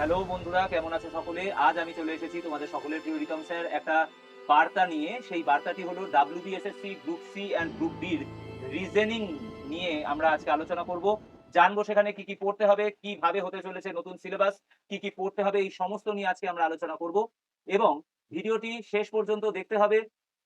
Hello বন্ধুরা, কেমন আছে সকলে? আজ আমি চলে এসেছি তোমাদের সকলের প্রিয় রিতম স্যার একটা বার্তা নিয়ে। সেই বার্তাটি হলো WBSSC group C and group ডির রিজনিং নিয়ে আমরা আজকে আলোচনা করব। জানব সেখানে কি কি পড়তে হবে, কীভাবে হতে চলেছে নতুন সিলেবাস কি কি পড়তে হবে, এই সমস্ত নিয়ে আজকে আমরা আলোচনা করব। এবং ভিডিওটি শেষ পর্যন্ত দেখতে হবে,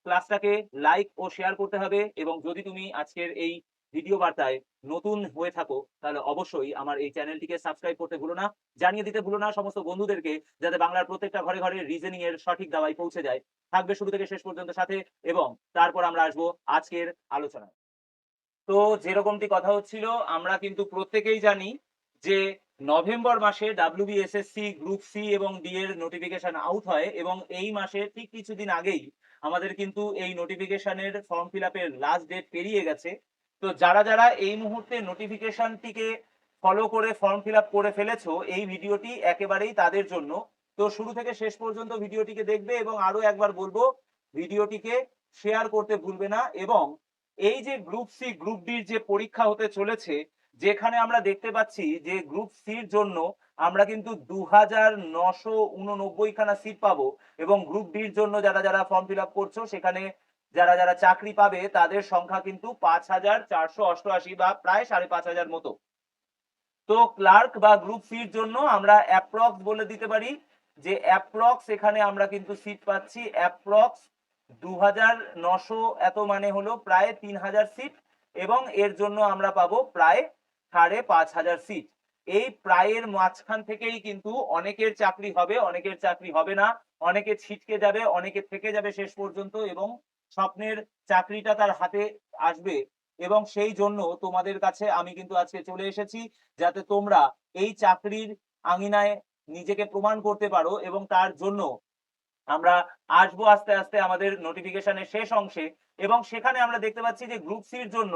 ক্লাসটাকে লাইক ও শেয়ার করতে হবে। এবং যদি তুমি আজকের এই ভিডিও বার্তায় নতুন হয়ে থাকো, তাহলে অবশ্যই আমার এই চ্যানেলটিকে সাবস্ক্রাইব করতে ভুলো না। জানিয়ে দিতে ভুলো না সমস্ত বন্ধুদেরকে, যাতে বাংলার প্রত্যেকটা ঘরে ঘরে রিজনিং এর সঠিক দাওয়াই পৌঁছে যায়। থাকবে শুরু থেকে শেষ পর্যন্ত সাথে এবং তারপর আমরা আসব আজকের আলোচনায়। তো যেরকমটি কথা হচ্ছিল, আমরা কিন্তু প্রত্যেকেই জানি যে নভেম্বর মাসে ডাব্লিউবিএসএসসি গ্রুপ সি এবং ডি এর নোটিফিকেশন আউট হয় এবং এই মাসে ঠিক কিছুদিন আগেই আমাদের কিন্তু এই নোটিফিকেশনের ফর্ম ফিল আপের লাস্ট ডেট পেরিয়ে গেছে। তো যারা যারা এই মুহূর্তে নোটিফিকেশনটিকে ফলো করে ফর্ম ফিল করে ফেলেছো, এই ভিডিওটি একেবারেই তাদের জন্য। তো শুরু থেকে শেষ পর্যন্ত ভিডিওটিকে দেখবে এবং আরও একবার বলব, ভিডিওটিকে শেয়ার করতে ভুলবে না এবং এই যে গ্রুপ সি গ্রুপ ডির যে পরীক্ষা হতে চলেছে, যেখানে আমরা দেখতে পাচ্ছি যে গ্রুপ সির জন্য আমরা কিন্তু দু হাজার নশো উননব্বই খানা সিট পাবো এবং গ্রুপ ডির জন্য যারা যারা ফর্ম ফিল আপ করছ, সেখানে যারা যারা চাকরি পাবে, তাদের সংখ্যা কিন্তু পাঁচ হাজার চারশো অষ্টআশি বা প্রায় সাড়ে পাঁচ হাজার মতো। তো ক্লার্ক বা গ্রুপ সির জন্য আমরা অ্যাপ্রক্স বলে দিতে পারি যে অ্যাপ্রক্স এখানে আমরা কিন্তু সিট পাচ্ছি। অ্যাপ্রক্স দু হাজার নশো এত মানে হলো প্রায় তিন হাজার সিট এবং এর জন্য আমরা পাবো প্রায় সাড়ে পাঁচ হাজার সিট। এই প্রায়ের মাঝখান থেকেই কিন্তু অনেকের চাকরি হবে, অনেকের চাকরি হবে না, অনেকে ছিটকে যাবে, অনেকে থেকে যাবে শেষ পর্যন্ত এবং স্বপ্নের চাকরিটা তার হাতে আসবে এবং সেই জন্য তোমাদের কাছে আমি কিন্তু আজকে চলে এসেছি যাতে তোমরা এই চাকরির আঙিনায় নিজেকে প্রমাণ করতে পারো এবং তার জন্য আমরা আসব আস্তে আস্তে আমাদের নোটিফিকেশনের শেষ অংশে এবং সেখানে আমরা দেখতে পাচ্ছি যে গ্রুপ সির জন্য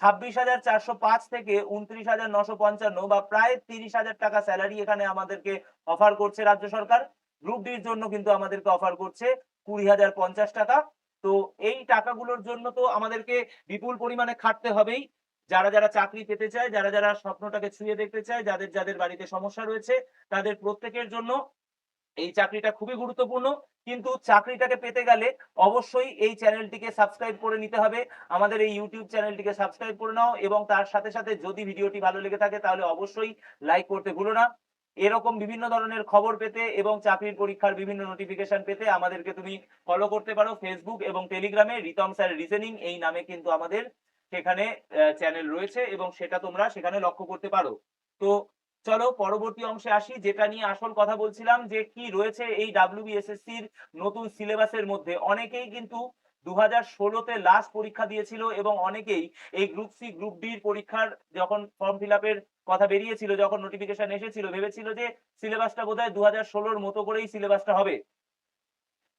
ছাব্বিশ হাজার চারশো পাঁচ থেকে উনত্রিশ হাজার নশো পঞ্চান্ন বা প্রায় তিরিশ হাজার টাকা স্যালারি এখানে আমাদেরকে অফার করছে রাজ্য সরকার। গ্রুপ ডির জন্য কিন্তু আমাদেরকে অফার করছে কুড়ি হাজার পঞ্চাশ টাকা। তো এই টাকাগুলোর জন্য তো আমাদেরকে বিপুল পরিমাণে খাটতে হবেই। যারা যারা চাকরি পেতে চায়, যারা যারা স্বপ্নটাকে ছুঁয়ে দেখতে চায়, যাদের যাদের বাড়িতে সমস্যা রয়েছে, তাদের প্রত্যেকের জন্য এই চাকরিটা খুবই গুরুত্বপূর্ণ। কিন্তু চাকরিটাকে পেতে গেলে অবশ্যই এই চ্যানেলটিকে সাবস্ক্রাইব করে নিতে হবে। আমাদের এই ইউটিউব চ্যানেলটিকে সাবস্ক্রাইব করে নাও এবং তার সাথে সাথে যদি ভিডিওটি ভালো লেগে থাকে, তাহলে অবশ্যই লাইক করতে ভুলো না। এরকম বিভিন্ন ধরনের খবর পেতে এবং চাকরির পরীক্ষার বিভিন্ন নোটিফিকেশন পেতে আমাদেরকে তুমি ফলো করতে পারো ফেসবুক এবং টেলিগ্রামে রিতম স্যার রিজনিং এই নামে কিন্তু আমাদের সেখানে চ্যানেল রয়েছে এবং সেটা তোমরা সেখানে লক্ষ্য করতে পারো। তো চলো পরবর্তী অংশে আসি, যেটা নিয়ে আসল কথা বলছিলাম যে কি রয়েছে এই ডাব্লিউবিএসএসসির নতুন সিলেবাসের মধ্যে। অনেকেই কিন্তু দু হাজার ষোলোতে লাস্ট পরীক্ষা দিয়েছিল এবং অনেকেই এই গ্রুপ সি গ্রুপ ডির পরীক্ষার যখন ফর্ম ফিল কথা বেরিয়েছিল, যখন নোটিফিকেশন এসেছিল, ভেবেছিল যে সিলেবাসটা বোধহয় দু হাজার ষোলোর মতো করেই সিলেবাসটা হবে।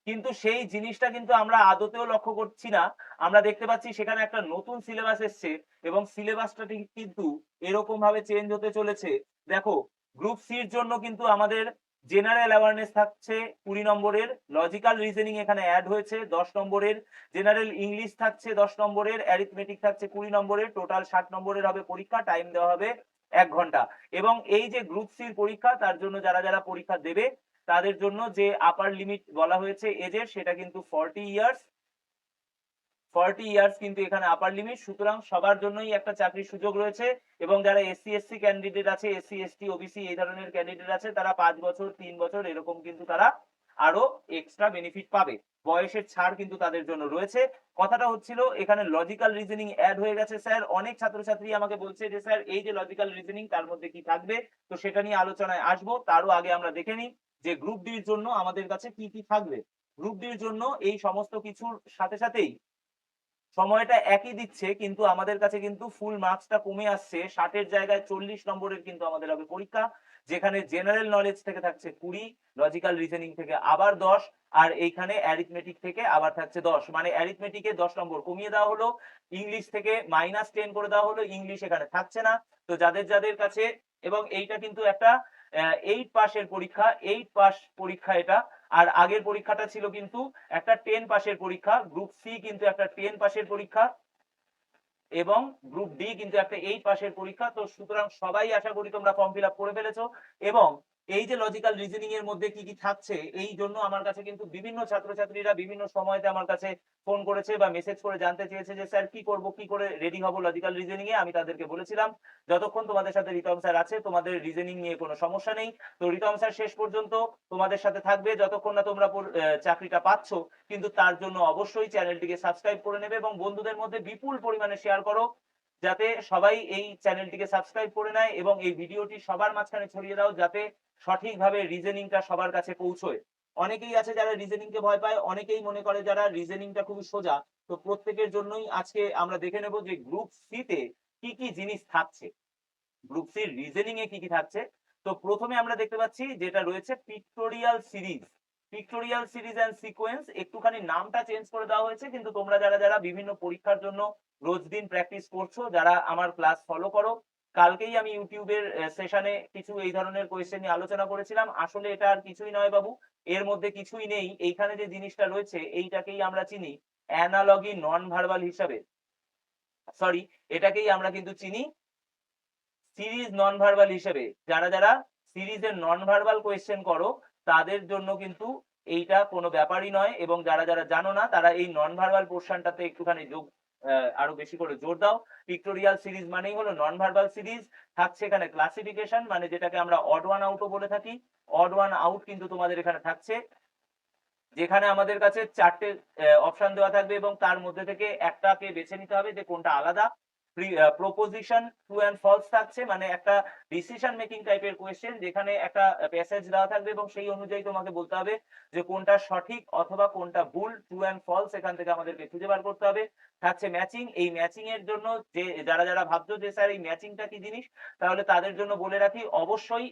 কিন্তু সেই জিনিসটা কিন্তু আমরা আদতেও লক্ষ্য করছি না। আমরা দেখতে পাচ্ছি সেখানে একটা নতুন সিলেবাস এসছে এবং সিলেবাসটা কিন্তু এরকম ভাবে চেঞ্জ হতে চলেছে। দেখো গ্রুপ সির জন্য কিন্তু আমাদের জেনারেল অ্যাওয়ারনেস থাকছে, কুড়ি নম্বরের লজিক্যাল রিজনিং এখানে অ্যাড হয়েছে, দশ নম্বরের জেনারেল ইংলিশ থাকছে, দশ নম্বরের অ্যারিথমেটিক থাকছে, কুড়ি নম্বরের টোটাল ষাট নম্বরের হবে পরীক্ষা টাইম দেওয়া হবে এক ঘণ্টা। এবং এই যে গ্রুপ সির পরীক্ষা, তার জন্য যারা যারা পরীক্ষা দেবে, তাদের জন্য যে আপার লিমিট বলা হয়েছে এজের সেটা কিন্তু ফর্টি ইয়ার্স ফর্টি ইয়ার্স কিন্তু এখানে আপার লিমিট সুতরাং সবার জন্যই একটা চাকরির সুযোগ রয়েছে এবং যারা এসসি এসসি ক্যান্ডিডেট আছে এসসি এসটি ওবিসি এই ধরনের ক্যান্ডিডেট আছে, তারা পাঁচ বছর, তিন বছর এরকম কিন্তু তারা আরও এক্সট্রা বেনিফিট পাবে। বয়সের ছাড় কিন্তু তাদের জন্য রয়েছে। কথাটা হচ্ছিল, এখানে লজিক্যাল রিজনিং অ্যাড হয়ে গেছে, স্যার। অনেক ছাত্রছাত্রী আমাকে বলছে যে, স্যার, এই যে লজিক্যাল রিজনিং তার মধ্যে কি থাকবে? তো সেটা নিয়ে আলোচনায় আসব। তারও আগে আমরা দেখে নিই যে গ্রুপ ডির জন্য আমাদের কাছে কি কি থাকবে। গ্রুপ ডির জন্য এই সমস্ত কিছুর সাথে সাথেই সময়টা একই দিচ্ছে, কিন্তু আমাদের কাছে কিন্তু ফুল মার্কসটা কমে আসছে। ষাটের জায়গায় চল্লিশ নম্বরের কিন্তু আমাদের হবে পরীক্ষা, যেখানে জেনারেল নলেজ থেকে থাকছে কুড়ি লজিক্যাল রিজনিং থেকে আবার দশ, আর এইখানে অ্যারিথমেটিক থেকে আবার থাকছে দশ। মানে অ্যারিথমেটিকে দশ নম্বর কমিয়ে দেওয়া হলো ইংলিশ থেকে মাইনাস টেন করে দেওয়া হলো ইংলিশ এখানে থাকছে না। তো যাদের যাদের কাছে, এবং এইটা কিন্তু একটা এইট পাসের পরীক্ষা এইট পাস পরীক্ষা এটা আর আগের পরীক্ষাটা ছিল কিন্তু একটা টেন পাশের পরীক্ষা গ্রুপ সি কিন্তু একটা টেন পাশের পরীক্ষা এবং গ্রুপ ডি কিন্তু একটা এইট পাশের পরীক্ষা। তো সুতরাং সবাই আশা করি তোমরা ফর্ম ফিল আপ করে ফেলেছো এবং এই যে লজিক্যাল রিজনিং এর মধ্যে কি কি থাকছে, এই জন্য আমার কাছে কিন্তু বিভিন্ন ছাত্রছাত্রীরা বিভিন্ন সময়তে আমার কাছে ফোন করেছে বা মেসেজ করে জানতে চেয়েছে যে, স্যার, কি করব, কি করে রেডি হব লজিক্যাল রিজনিং এ? আমি তাদেরকে বলেছিলাম, যতক্ষণ তোমাদের সাথে রিতম স্যার আছে, তোমাদের রিজনিং নিয়ে কোনো সমস্যা নেই। তো রিতম স্যার, শেষ পর্যন্ত তোমাদের সাথে থাকবে যতক্ষণ না তোমরা চাকরিটা পাচ্ছ। কিন্তু তার জন্য অবশ্যই চ্যানেলটিকে সাবস্ক্রাইব করে নেবে এবং বন্ধুদের মধ্যে বিপুল পরিমাণে শেয়ার করো, যাতে সবাই এই চ্যানেলটিকে সাবস্ক্রাইব করে নেয় এবং এই ভিডিওটি সবার মাঝখানে ছড়িয়ে দাও, যাতে সঠিকভাবে রিজনিংটা সবার কাছে পৌঁছয়। অনেকেই আছে যারা রিজনিং কে ভয় পায়, অনেকেই মনে করে যারা রিজনিংটা খুবই সোজা। তো প্রত্যেকের জন্যই আজকে আমরা দেখে নেব যে গ্রুপ সি তে কি কি জিনিস থাকছে। গ্রুপ সি রিজনিং এ কি কি থাকছে। তো প্রথমে আমরা দেখতে পাচ্ছি যেটা রয়েছে pictorial series pictorial series and sequence একটুখানি নামটা চেঞ্জ করে দেওয়া হয়েছে, কিন্তু তোমরা যারা যারা বিভিন্ন পরীক্ষার জন্য রোজ দিন প্র্যাকটিস করছ, যারা আমার ক্লাস ফলো করো কালকেই আমি ইউটিউবের সেশনে কিছু এই ধরনের কোয়েশ্চেন নিয়ে আলোচনা করেছিলাম। আসলে এটা আর কিছুই নয় বাবু। এর মধ্যে কিছুই নেই। এইখানে যে জিনিসটা রয়েছে, এইটাকেই আমরা চিনি অ্যানালগি নন ভার্বাল হিসাবে। সরি এটাকেই আমরা কিন্তু চিনি সিরিজ নন ভার্বাল হিসেবে। যারা যারা সিরিজের নন ভার্বাল কোয়েশ্চেন করো, তাদের জন্য কিন্তু এইটা কোনো ব্যাপারই নয়। এবং যারা যারা জানো না, তারা এই নন ভার্বাল পোর্শনটাতে একটুখানি যোগ আরও বেশি করে জোর দাও। পিক্টোরিয়াল সিরিজ মানেই হলো নন ভার্বাল সিরিজ থাকছে এখানে ক্লাসিফিকেশন মানে যেটাকে আমরা অড ওয়ান আউটও বলে থাকি। অড ওয়ান আউট কিন্তু তোমাদের এখানে থাকছে। যেখানে আমাদের কাছে চারটে অপশন দেওয়া থাকবে এবং তার মধ্যে থেকে একটাকে বেছে নিতে হবে যে কোনটা আলাদা। প্রপোজিশন ট্রু অ্যান্ড ফলস থাকছে মানে একটা ডিসিশন মেকিং টাইপের কোয়েশ্চেন যেখানে একটা প্যাসেজ দেওয়া থাকবে এবং সেই অনুযায়ী তোমাকে বলতে হবে যে কোনটা সঠিক অথবা কোনটা ভুল ট্রু অ্যান্ড ফলস এখান থেকে আমাদেরকে খুঁজে বার করতে হবে। থাকছে ম্যাচিং এই ম্যাচিং এর জন্য যে, যারা যারা ভাবছ যে স্যার এই ম্যাচিংটা কি জিনিস, তাহলে তাদের জন্য বলে রাখি, অবশ্যই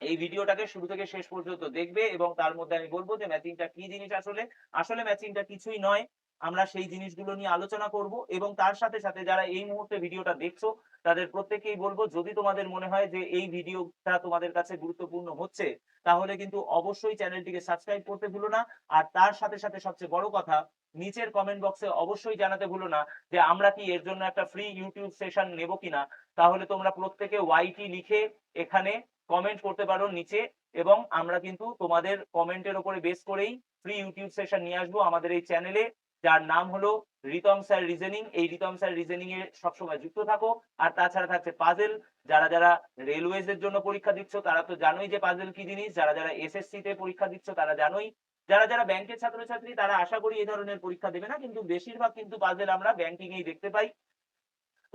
এই ভিডিওটাকে শুরু থেকে শেষ পর্যন্ত দেখবে এবং তার মধ্যে আমি বলব যে ম্যাচিংটা কি জিনিস আসলে? আসলে ম্যাচিংটা কিছুই নয়। আমরা সেই জিনিসগুলো নিয়ে আলোচনা করব এবং তার সাথে সাথে যারা এই মুহূর্তে ভিডিওটা দেখছ, তাদের প্রত্যেকেই বলব, যদি তোমাদের মনে হয় যে এই ভিডিওটা তোমাদের কাছে গুরুত্বপূর্ণ হচ্ছে, তাহলে কিন্তু অবশ্যই চ্যানেলটিকে সাবস্ক্রাইব করতে ভুলো না। আর তার সাথে সাথে সবচেয়ে বড় কথা, নিচের কমেন্ট বক্সে অবশ্যই জানাতে ভুলো না যে আমরা কি এর জন্য একটা ফ্রি ইউটিউব সেশন নেব কিনা। তাহলে তোমরা প্রত্যেকে ওয়াইটি লিখে এখানে কমেন্ট করতে পারো নিচে এবং আমরা কিন্তু তোমাদের কমেন্টের উপরে বেস করেই ফ্রি ইউটিউব সেশন নিয়ে আসব আমাদের এই চ্যানেলে যার নাম হলো রিতম স্যার রিজেনিং। এই রিতম স্যার রিজেনিং এ সবসময় যুক্ত থাকো। আর তাছাড়া থাকছে পাজেল। যারা যারা রেলওয়েজ এর জন্য পরীক্ষা দিচ্ছ, তারা তো জানোই যে পাজেল কি জিনিস। যারা যারা এসএসসি তে পরীক্ষা দিচ্ছ, তারা জানোই। যারা যারা ব্যাংকের ছাত্রছাত্রী, তারা আশা করি এই ধরনের পরীক্ষা দেবে না। কিন্তু বেশিরভাগ কিন্তু পাজেল আমরা ব্যাংকিং এই দেখতে পাই।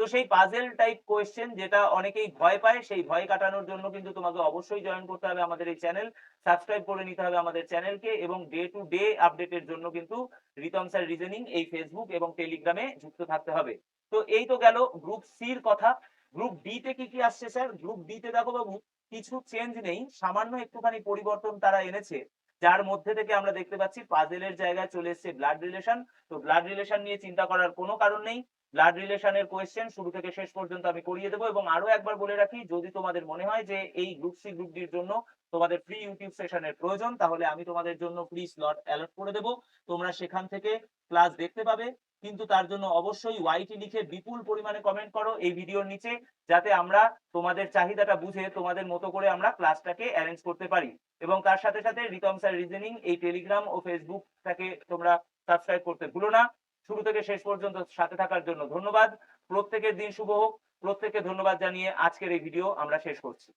তো সেই পাজেল টাইপ কোয়েশ্চেন যেটা অনেকেই ভয় পায়, সেই ভয় কাটানোর জন্য কিন্তু তোমাকে অবশ্যই জয়েন করতে হবে আমাদের এই চ্যানেল সাবস্ক্রাইব করে নিতে হবে আমাদের চ্যানেলকে এবং ডে টু ডে আপডেটের জন্য কিন্তু রিতম স্যার রিজনিং এই ফেসবুক এবং টেলিগ্রামে যুক্ত থাকতে হবে। তো এই তো গেল গ্রুপ সির কথা। গ্রুপ ডি তে কি কি আসছে স্যার গ্রুপ ডি তে দেখো বাবু, কিছু চেঞ্জ নেই, সামান্য একটুখানি পরিবর্তন তারা এনেছে, যার মধ্যে থেকে আমরা দেখতে পাচ্ছি পাজেলের জায়গায় চলে এসেছে ব্লাড রিলেশন তো ব্লাড রিলেশন নিয়ে চিন্তা করার কোনো কারণ নেই। ব্লাড রিলেশনের কোয়েশ্চেন শুরু থেকে শেষ পর্যন্ত আমি করিয়ে দেবো এবং আরও একবার বলে রাখি, যদি তোমাদের মনে হয় যে এই গ্রুপ সি গ্রুপ ডির জন্য তোমাদের ফ্রি ইউটিউব সেশনের প্রয়োজন, তাহলে আমি তোমাদের জন্য ফ্রি স্লট অ্যালট করে দেবো। তোমরা সেখান থেকে ক্লাস দেখতে পাবে, কিন্তু তার জন্য অবশ্যই ওয়াইটি লিখে বিপুল পরিমাণে কমেন্ট করো এই ভিডিওর নিচে, যাতে আমরা তোমাদের চাহিদাটা বুঝে তোমাদের মতো করে আমরা ক্লাসটাকে অ্যারেঞ্জ করতে পারি। এবং তার সাথে সাথে রিতম স্যার রিজনিং এই টেলিগ্রাম ও ফেসবুকটাকে তোমরা সাবস্ক্রাইব করতে ভুলো না। শুরু থেকে শেষ পর্যন্ত সাথে থাকার জন্য ধন্যবাদ। প্রত্যেকের দিন শুভ হোক। প্রত্যেককে ধন্যবাদ জানিয়ে আজকের এই ভিডিও আমরা শেষ করছি।